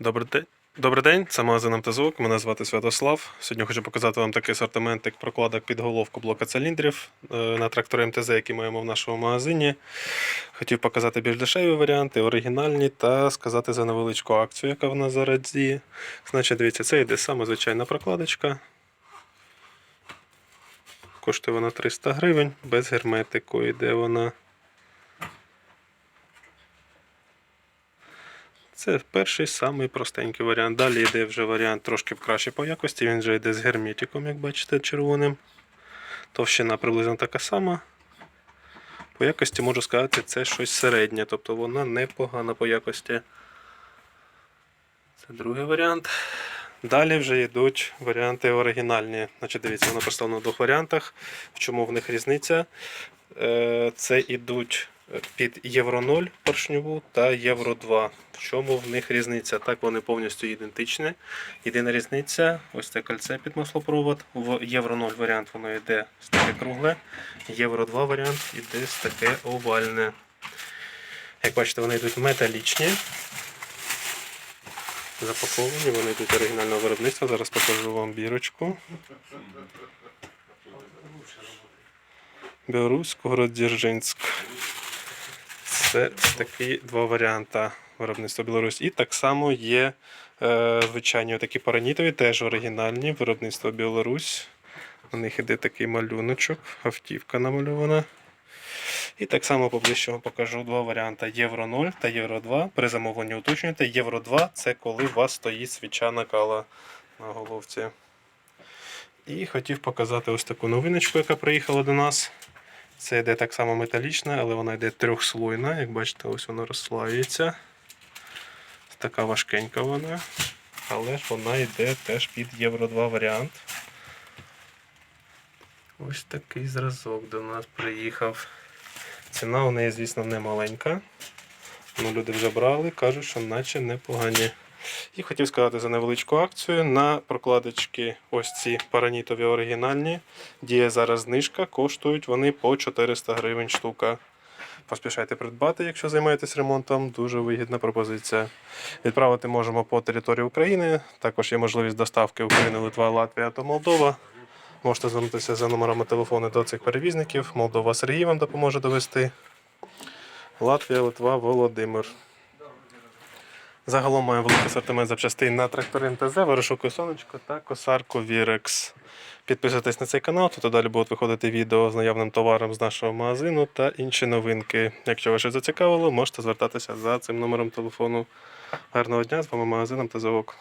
Добрий день. Добрий день, це магазин МТЗОК. Мене звати Святослав. Сьогодні хочу показати вам такий асортиментик прокладок під головку блока циліндрів е, на трактори МТЗ, які маємо в нашому магазині. Хотів показати більш дешеві варіанти, оригінальні та сказати за невеличку акцію, яка в нас зараз діє. Значить, дивіться, це йде саме звичайна прокладочка. Коштує вона 300 гривень, без герметику йде вона. Це перший самий простенький варіант. Далі йде вже варіант трошки краще по якості. Він вже йде з герметиком, як бачите, червоним. Товщина приблизно така сама. По якості можу сказати, це щось середнє, тобто вона непогана по якості. Це другий варіант. Далі вже йдуть варіанти оригінальні. Значить, дивіться, воно представлено в двох варіантах. В чому в них різниця? Е, Це ідуть під Євро 0 поршньову та Євро 2. В чому в них різниця? Так, вони повністю ідентичні. Єдина різниця, ось це кольце під маслопровод. В Євро 0 варіант воно йде з таке кругле. Євро 2 варіант йде з таке овальне. Як бачите, вони йдуть металічні. Запаковані, вони йдуть оригінального виробництва. Зараз покажу вам бірочку. Білоруськ, город Дзержинськ. Це такі два варіанти виробництва Білорусь. І так само є е, звичайні такі паранітові, теж оригінальні виробництво Білорусь. На них іде такий малюночок, автівка намальована. І так само поближче вам покажу два варіанти: Євро 0 та Євро 2. При замовленні уточнюйте. Євро 2 це коли у вас стоїть свіча накала на головці. І хотів показати ось таку новиночку, яка приїхала до нас. Це йде так само металічна, але вона йде трьохслойна. Як бачите, ось вона розслаюється. Така важкенька вона. Але ж вона йде теж під Євро 2 варіант. Ось такий зразок до нас приїхав. Ціна у неї, звісно, не маленька. Ну, люди вже брали, кажуть, що наче непогані. І хотів сказати за невеличку акцію на прокладочки ось ці паранітові оригінальні. Діє зараз знижка, коштують вони по 400 гривень штука. Поспішайте придбати, якщо займаєтесь ремонтом, дуже вигідна пропозиція. Відправити можемо по території України. Також є можливість доставки України, Литва, Латвія та Молдова. Можете звернутися за номерами телефону до цих перевізників. Молдова Сергій вам допоможе довести. Латвія, Литва, Володимир. Загалом має великий асортимент запчастин на трактори НТЗ, вирошуку сонечко та косарку Вірекс. Підписуйтесь на цей канал, тут далі будуть виходити відео з наявним товаром з нашого магазину та інші новинки. Якщо вас щось зацікавило, можете звертатися за цим номером телефону. Гарного дня, з вами магазином та ОК.